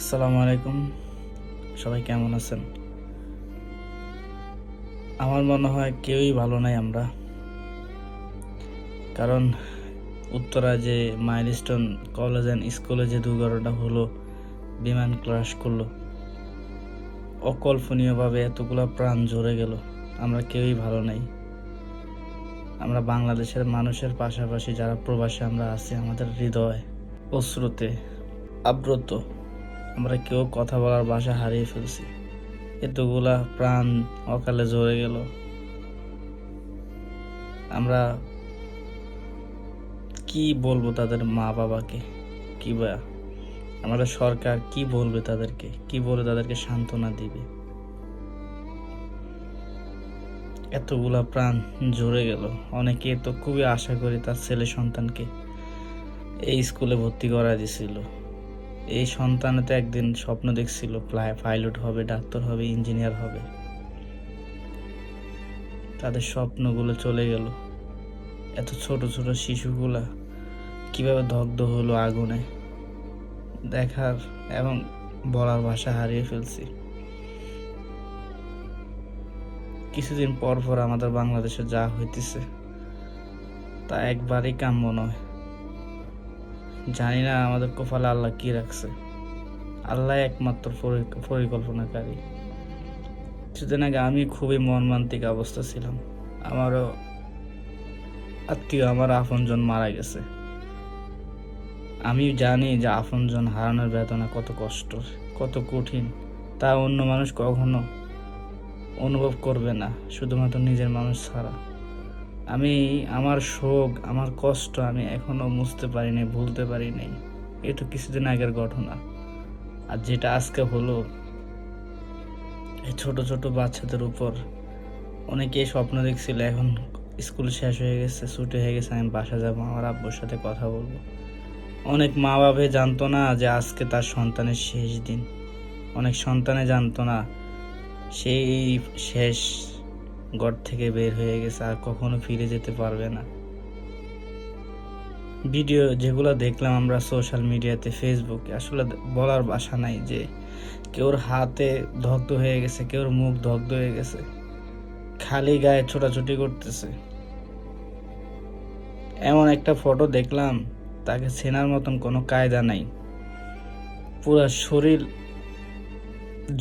আসসালামু আলাইকুম। সবাই কেমন আছেন? আমার মনে হয় কেউই ভালো নাই আমরা। কারণ উত্তরা যে মাইলস্টোন কলেজ অ্যান্ড স্কুলে যে দুর্ঘটনা হলো, বিমান ক্রাশ করল, অকল্পনীয়ভাবে এতগুলো প্রাণ ঝরে গেল, আমরা কেউই ভালো নাই। আমরা বাংলাদেশের মানুষের পাশাপাশি যারা প্রবাসী আমরা আছি, আমাদের হৃদয় অশ্রুতে আব্রত আমরা কেউ কথা বলার ভাষা হারিয়ে ফেলছি। এতগুলা প্রাণ অকালে ঝরে গেল। আমরা কি বলব তাদের মা বাবাকে কি বা আমাদের সরকার কি বলবে তাদেরকে? কি বলে তাদেরকে সান্ত্বনা দিবে? এতগুলা প্রাণ ঝরে গেল। অনেকে তো খুবই আশা করি তার ছেলে সন্তানকে এই স্কুলে ভর্তি করা দিছিল। এই সন্তানে তো একদিন স্বপ্ন দেখছিল পাইলট হবে, ডাক্তার হবে ইঞ্জিনিয়ার হবে। তাদের স্বপ্নগুলো চলে গেল। এত ছোট ছোট শিশুগুলা কীভাবে দগ্ধ হলো আগুনে? দেখার এবং বলার ভাষা হারিয়ে ফেলছি। কিছুদিন পর পর আমাদের বাংলাদেশে যা হইতেছে, তা একবারই কাম্য নয়। জানি না আমাদের কপালে আল্লাহ কি রাখছে। আল্লাহ একমাত্র পরিকল্পনাকারী। কিছুদিন আগে আমি খুবই মর্মান্তিক অবস্থা ছিলাম। আমারও আত্মীয়, আমার আপনজন মারা গেছে। আমি জানি যে আপনজন হারানোর বেদনা কত কষ্ট কত কঠিন। তা অন্য মানুষ কখনো অনুভব করবে না, শুধুমাত্র নিজের মানুষ ছাড়া। আমি আমার শোক, আমার কষ্ট আমি এখনও মুছতে পারিনি, ভুলতে পারিনি। এ তো কিছুদিন আগের ঘটনা। আর যেটা আজকে হলো, এই ছোট ছোট বাচ্চাদের উপর অনেকেই স্বপ্ন দেখছিল, এখন স্কুল শেষ হয়ে গেছে, ছুটি হয়ে গেছে, আমি বাসা যাব, আমার আব্বুর সাথে কথা বলব। অনেক মা বাবা জানতো না যে আজকে তার সন্তানের শেষ দিন। অনেক সন্তানে জানতো না, সেই শেষ ঘর থেকে বের হয়ে গেছে, আর কখনো ফিরে যেতে পারবে না। ভিডিও যেগুলো দেখলাম আমরা সোশ্যাল মিডিয়াতে ফেসবুকে আসলে বলার বাসা নাই যে কেউর হাতে দগ্ধ হয়ে গেছে, কেউর মুখ দগ্ধ হয়ে গেছে, খালি গায়ে ছোটাছুটি করতেছে। এমন একটা ফটো দেখলাম, তাকে চেনার মতন কোনো কায়দা নাই। পুরা শরীর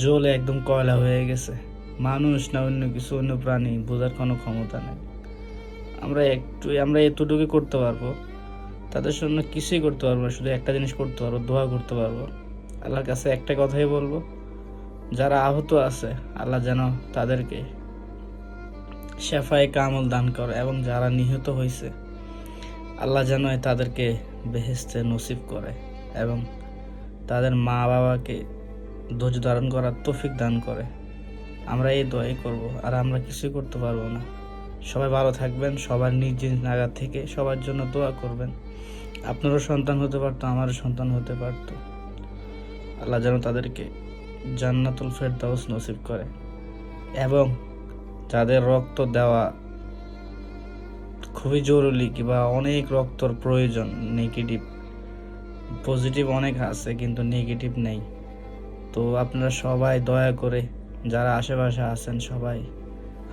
জ্বলে একদম কয়লা হয়ে গেছে। মানুষ না, অন্য কিছু, অন্য প্রাণী, বোঝার কোনো ক্ষমতা নেই। আমরা একটু, আমরা এতটুকু করতে পারব, তাদের জন্য কিছুই করতে পারব না, শুধু একটা জিনিস করতে পারব, দোয়া করতে পারব। আল্লাহর কাছে একটা কথাই বলব, যারা আহত আছে, আল্লাহ যেন তাদেরকে শেফায় কামল দান করে এবং যারা নিহত হয়েছে, আল্লাহ যেন তাদেরকে বেহেস্তে নসিব করে এবং তাদের মা বাবাকে ধৈর্য ধারণ করার তৌফিক দান করে। আমরা এই দোয়াই করব, আর আমরা কিছুই করতে পারব না। সবাই ভালো থাকবেন, সবার নিজ নিজ নাগাদ থেকে সবার জন্য দোয়া করবেন। আপনারও সন্তান হতে পারতো, আমারও সন্তান হতে পারতো। আল্লাহ যেন তাদেরকে জান্নাতুল ফেরদাউস নসিব করে। এবং যাদের রক্ত দেওয়া খুবই জরুরি কিংবা অনেক রক্তর প্রয়োজন নেগেটিভ পজিটিভ অনেক আছে, কিন্তু নেগেটিভ নেই। তো আপনারা সবাই দয়া করে যারা আশেপাশে আছেন সবাই,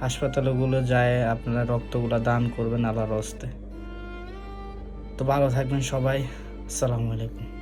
হাসপাতালগুলো যায়, আপনারা রক্তগুলো দান করবেন আল্লাহর হস্তে। তো ভালো থাকবেন সবাই। আসসালামু আলাইকুম।